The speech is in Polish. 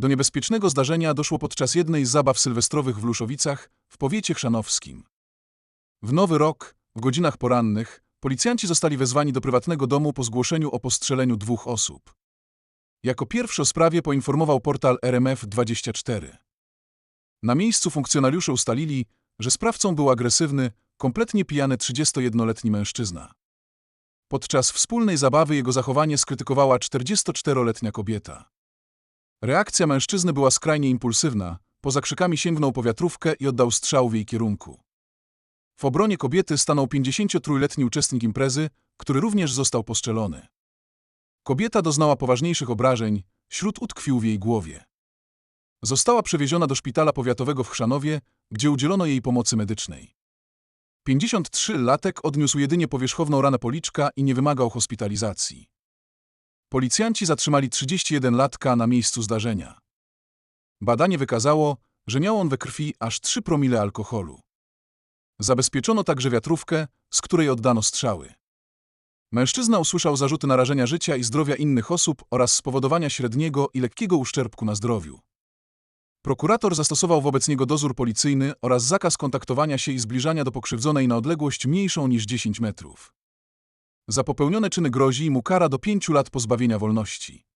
Do niebezpiecznego zdarzenia doszło podczas jednej z zabaw sylwestrowych w Luszowicach w powiecie chrzanowskim. W nowy rok, w godzinach porannych, policjanci zostali wezwani do prywatnego domu po zgłoszeniu o postrzeleniu dwóch osób. Jako pierwszy o sprawie poinformował portal RMF24. Na miejscu funkcjonariusze ustalili, że sprawcą był agresywny, kompletnie pijany 31-letni mężczyzna. Podczas wspólnej zabawy jego zachowanie skrytykowała 44-letnia kobieta. Reakcja mężczyzny była skrajnie impulsywna, poza krzykami sięgnął po wiatrówkę i oddał strzał w jej kierunku. W obronie kobiety stanął 53-letni uczestnik imprezy, który również został postrzelony. Kobieta doznała poważniejszych obrażeń, śród utkwił w jej głowie. Została przewieziona do szpitala powiatowego w Chrzanowie, gdzie udzielono jej pomocy medycznej. 53-latek odniósł jedynie powierzchowną ranę policzka i nie wymagał hospitalizacji. Policjanci zatrzymali 31-latka na miejscu zdarzenia. Badanie wykazało, że miał on we krwi aż 3 promile alkoholu. Zabezpieczono także wiatrówkę, z której oddano strzały. Mężczyzna usłyszał zarzuty narażenia życia i zdrowia innych osób oraz spowodowania średniego i lekkiego uszczerbku na zdrowiu. Prokurator zastosował wobec niego dozór policyjny oraz zakaz kontaktowania się i zbliżania do pokrzywdzonej na odległość mniejszą niż 10 metrów. Za popełnione czyny grozi mu kara do 5 lat pozbawienia wolności.